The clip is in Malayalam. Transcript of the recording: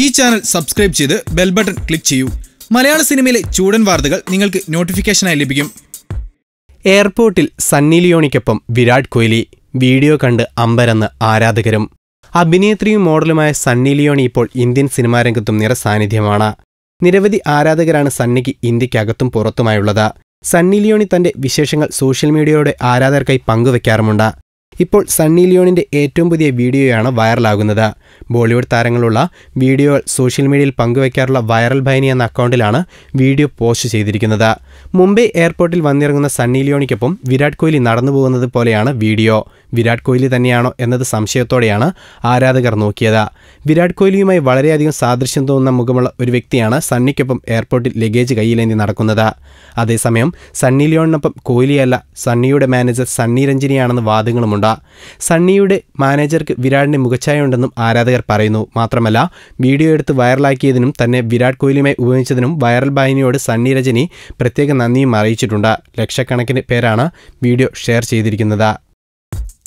ഈ ചാനൽ സബ്സ്ക്രൈബ് ചെയ്ത് ബെൽ ബട്ടൺ ക്ലിക്ക് ചെയ്യൂ. മലയാള സിനിമയിലെ ചൂടൻ വാർത്തകൾ നിങ്ങൾക്ക് നോട്ടിഫിക്കേഷനായി ലഭിക്കും. എയർപോർട്ടിൽ സണ്ണി ലിയോണിക്കൊപ്പം വിരാട് കോഹ്ലി. വീഡിയോ കണ്ട് അമ്പരന്ന് ആരാധകരും. അഭിനേത്രിയും മോഡലുമായ സണ്ണി ലിയോണി ഇപ്പോൾ ഇന്ത്യൻ സിനിമാരംഗത്തും നിറസാന്നിധ്യമാണ് നിരവധി ആരാധകരാണ് സണ്ണിക്ക് ഇന്ത്യക്കകത്തും പുറത്തുമായുള്ളത്. സണ്ണി ലിയോണി തന്റെ വിശേഷങ്ങൾ സോഷ്യൽ മീഡിയയുടെ ആരാധകർക്കായി പങ്കുവെക്കാറുമുണ്ട്. ഇപ്പോൾ സണ്ണി ലിയോണിന്റെ ഏറ്റവും പുതിയ വീഡിയോയാണ് വൈറലാകുന്നത്. ബോളിവുഡ് താരങ്ങളുള്ള വീഡിയോകൾ സോഷ്യൽ മീഡിയയിൽ പങ്കുവയ്ക്കാറുള്ള വൈറൽ ഭൈനി എന്ന അക്കൗണ്ടിലാണ് വീഡിയോ പോസ്റ്റ് ചെയ്തിരിക്കുന്നത്. മുംബൈ എയർപോർട്ടിൽ വന്നിറങ്ങുന്ന സണ്ണി ലിയോണിക്കൊപ്പം വിരാട് കോഹ്ലി നടന്നു പോകുന്നത് പോലെയാണ് വീഡിയോ. വിരാട് കോഹ്ലി തന്നെയാണോ എന്നത് സംശയത്തോടെയാണ് ആരാധകർ നോക്കിയത്. വിരാട് കോഹ്ലിയുമായി വളരെയധികം സാദൃശ്യം തോന്നുന്ന മുഖമുള്ള ഒരു വ്യക്തിയാണ് സണ്ണിക്കൊപ്പം എയർപോർട്ടിൽ ലഗേജ് കയ്യിലേന്തി നടക്കുന്നത്. അതേസമയം സണ്ണി ലിയോണിനൊപ്പം കോഹ്ലിയല്ല സണ്ണിയുടെ മാനേജർ സണ്ണി രഞ്ജിനിയാണെന്ന് വാദങ്ങളുമുണ്ട്. സണ്ണിയുടെ മാനേജർക്ക് വിരാടിന്റെ മുഖച്ഛായ ഉണ്ടെന്നും ആരാധകർ പറയുന്നു. മാത്രമല്ല വീഡിയോ എടുത്ത് വൈറലാക്കിയതിനും തന്നെ വിരാട് കോഹ്ലിയുമായി ഉപയോഗിച്ചതിനും വൈറൽ ബാഹിനിയോട് സണ്ണി രജനി പ്രത്യേക നന്ദിയും അറിയിച്ചിട്ടുണ്ട്. ലക്ഷക്കണക്കിന് പേരാണ് വീഡിയോ ഷെയർ ചെയ്തിരിക്കുന്നത്.